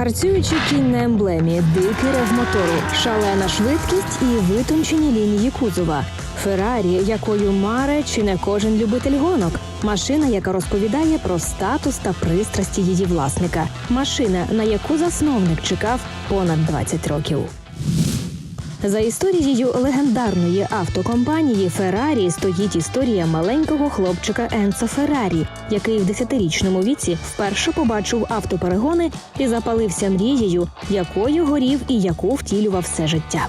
Гарцюючий кінь емблемі, дикий рев мотору, шалена швидкість і витончені лінії кузова. Феррарі, якою маре чи не кожен любитель гонок. Машина, яка розповідає про статус та пристрасті її власника. Машина, на яку засновник чекав понад 20 років. За історією легендарної автокомпанії Феррарі стоїть історія маленького хлопчика Енцо Феррарі, який в десятирічному віці вперше побачив автоперегони і запалився мрією, якою горів і яку втілював все життя.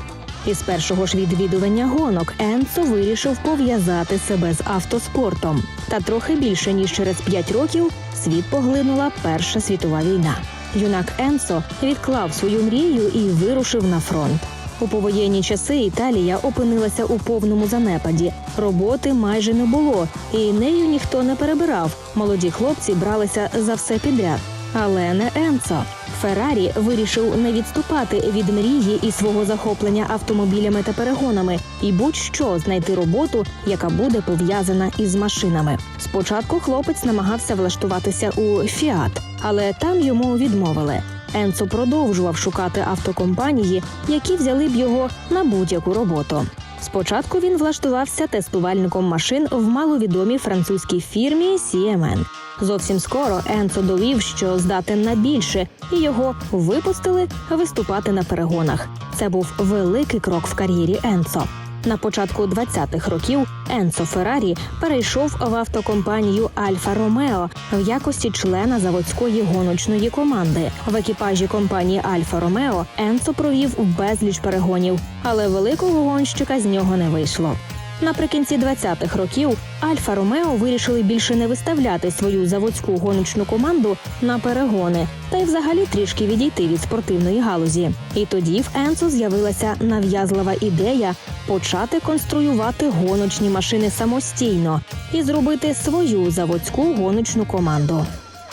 Із першого ж відвідування гонок Енцо вирішив пов'язати себе з автоспортом. Та трохи більше ніж через п'ять років світ поглинула Перша світова війна. Юнак Енцо відклав свою мрію і вирушив на фронт. У повоєнні часи Італія опинилася у повному занепаді. Роботи майже не було, і нею ніхто не перебирав. Молоді хлопці бралися за все підряд. Але не Енцо. Феррарі вирішив не відступати від мрії і свого захоплення автомобілями та перегонами, і будь-що знайти роботу, яка буде пов'язана із машинами. Спочатку хлопець намагався влаштуватися у Фіат, але там йому відмовили. Енцо продовжував шукати автокомпанії, які взяли б його на будь-яку роботу. Спочатку він влаштувався тестувальником машин в маловідомій французькій фірмі CMN. Зовсім скоро Енцо довів, що здатен на більше, і його випустили виступати на перегонах. Це був великий крок в кар'єрі Енцо. На початку 20-х років Енцо Феррарі перейшов в автокомпанію Альфа Ромео в якості члена заводської гоночної команди. В екіпажі компанії Альфа Ромео Енцо провів безліч перегонів, але великого гонщика з нього не вийшло. Наприкінці 20-х років Альфа Ромео вирішили більше не виставляти свою заводську гоночну команду на перегони та й взагалі трішки відійти від спортивної галузі. І тоді в Енцо з'явилася нав'язлива ідея почати конструювати гоночні машини самостійно і зробити свою заводську гоночну команду.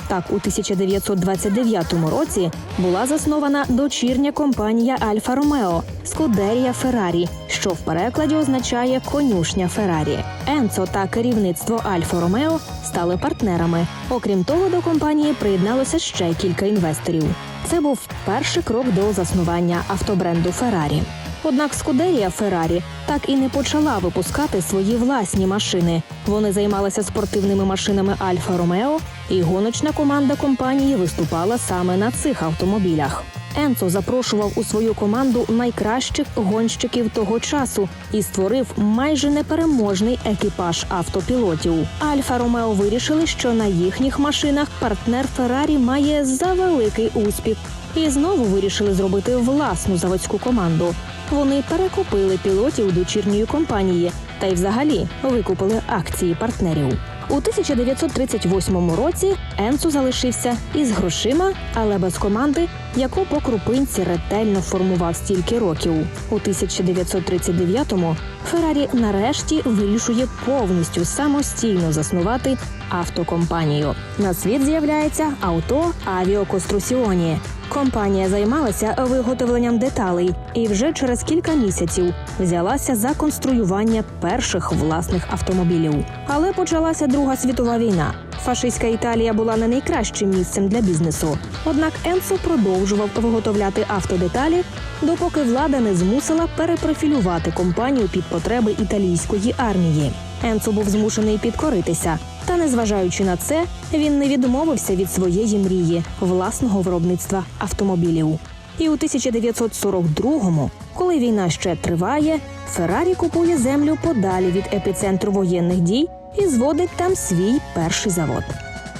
Так, у 1929 році була заснована дочірня компанія Альфа Ромео Скудерія Феррарі, що в перекладі означає конюшня Феррарі. Енцо та керівництво Альфа Ромео стали партнерами. Окрім того, до компанії приєдналося ще кілька інвесторів. Це був перший крок до заснування автобренду Феррарі. Однак Скудерія Феррарі так і не почала випускати свої власні машини. Вони займалися спортивними машинами Альфа Ромео, і гоночна команда компанії виступала саме на цих автомобілях. Енцо запрошував у свою команду найкращих гонщиків того часу і створив майже непереможний екіпаж автопілотів. Альфа Ромео вирішили, що на їхніх машинах партнер Феррарі має завеликий успіх, і знову вирішили зробити власну заводську команду. Вони перекупили пілотів дочірньої компанії та й взагалі викупили акції партнерів. У 1938 році Енцо залишився із грошима, але без команди, яку по крупинці ретельно формував стільки років. У 1939-му Феррарі нарешті вирішує повністю самостійно заснувати автокомпанію. На світ з'являється авто Авіокострусіоні. Компанія займалася виготовленням деталей і вже через кілька місяців взялася за конструювання перших власних автомобілів. Але почалася Друга світова війна. Фашистська Італія була не найкращим місцем для бізнесу. Однак Енцо продовжував виготовляти автодеталі, допоки влада не змусила перепрофілювати компанію під потреби італійської армії. Енцо був змушений підкоритися. Та, незважаючи на це, він не відмовився від своєї мрії власного виробництва автомобілів. І у 1942-му, коли війна ще триває, Феррарі купує землю подалі від епіцентру воєнних дій і зводить там свій перший завод.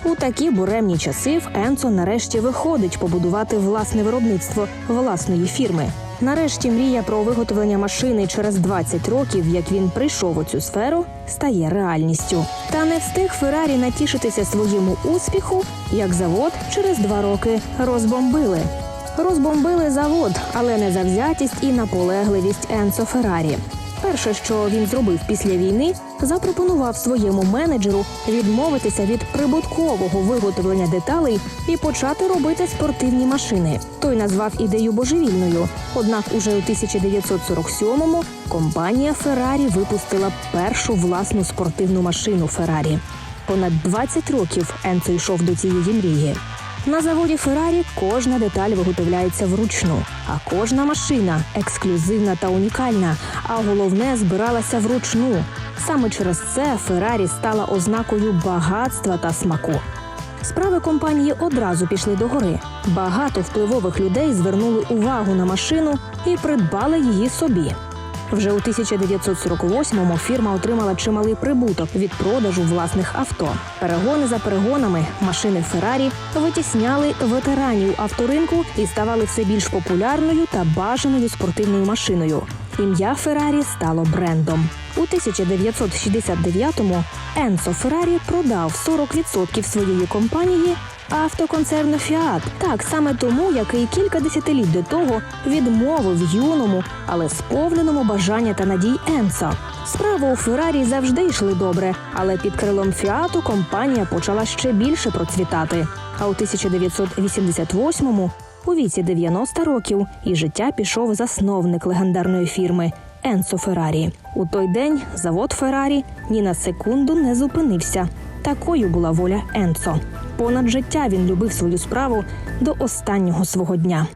У такі буремні часи в Енцо нарешті виходить побудувати власне виробництво власної фірми. Нарешті мрія про виготовлення машини через 20 років, як він прийшов у цю сферу, стає реальністю. Та не встиг Феррарі натішитися своєму успіху, як завод через два роки розбомбили. Розбомбили завод, але не завзятість і наполегливість Енцо Феррарі. Перше, що він зробив після війни, запропонував своєму менеджеру відмовитися від прибуткового виготовлення деталей і почати робити спортивні машини. Той назвав ідею божевільною. Однак, уже у 1947-му компанія Феррарі випустила першу власну спортивну машину Феррарі. Понад 20 років Енцо йшов до цієї мрії. На заводі Феррарі кожна деталь виготовляється вручну, а кожна машина ексклюзивна та унікальна. А головне збиралася вручну. Саме через це Феррарі стала ознакою багатства та смаку. Справи компанії одразу пішли до гори. Багато впливових людей звернули увагу на машину і придбали її собі. Вже у 1948-му фірма отримала чималий прибуток від продажу власних авто. Перегони за перегонами машини Феррарі витісняли ветеранів авторинку і ставали все більш популярною та бажаною спортивною машиною. Ім'я Феррарі стало брендом. У 1969-му Енцо Феррарі продав 40% своєї компанії автоконцерну Фіат. Так саме тому, який кілька десятиліть до того відмовив юному, але сповненому бажання та надій Енцо. Справи у Феррарі завжди йшли добре, але під крилом Фіату компанія почала ще більше процвітати. А у 1988-му у віці 90 років і життя пішов засновник легендарної фірми Енцо Феррарі. У той день завод Феррарі ні на секунду не зупинився. Такою була воля Енцо. Понад життя він любив свою справу до останнього свого дня.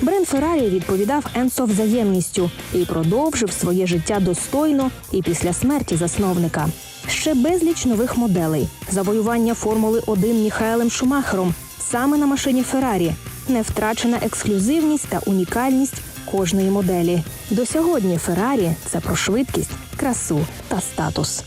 Бренд Феррарі відповідав Енцо взаємністю і продовжив своє життя достойно і після смерті засновника. Ще безліч нових моделей, завоювання Формули 1 Міхаелем Шумахером саме на машині Феррарі, не втрачена ексклюзивність та унікальність кожної моделі. До сьогодні Феррарі це про швидкість, красу та статус.